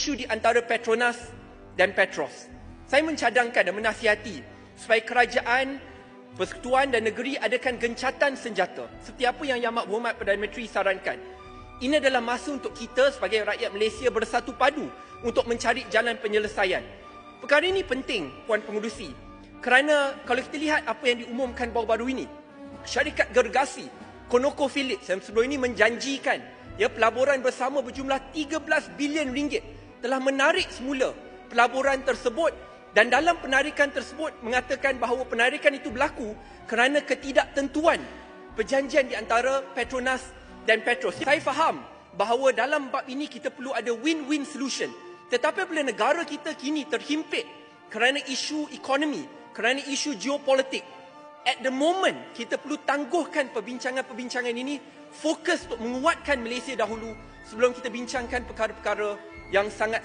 isu di antara Petronas dan Petros. Saya mencadangkan dan menasihati supaya kerajaan, persekutuan dan negeri adakan gencatan senjata seperti apa yang Yang Berhormat Perdana Menteri sarankan. Ini adalah masa untuk kita sebagai rakyat Malaysia bersatu padu untuk mencari jalan penyelesaian. Perkara ini penting, Puan Pengurusi. Kerana kalau kita lihat apa yang diumumkan baru-baru ini, syarikat gergasi ConocoPhillips yang sebelum ini menjanjikan ya pelaburan bersama berjumlah 13 bilion ringgit telah menarik semula pelaburan tersebut dan dalam penarikan tersebut mengatakan bahawa penarikan itu berlaku kerana ketidaktentuan perjanjian di antara Petronas dan Petros. Saya faham bahawa dalam bab ini kita perlu ada win-win solution. Tetapi apabila negara kita kini terhimpit kerana isu ekonomi, kerana isu geopolitik, at the moment kita perlu tangguhkan perbincangan-perbincangan ini fokus untuk menguatkan Malaysia dahulu sebelum kita bincangkan perkara-perkara yang sangat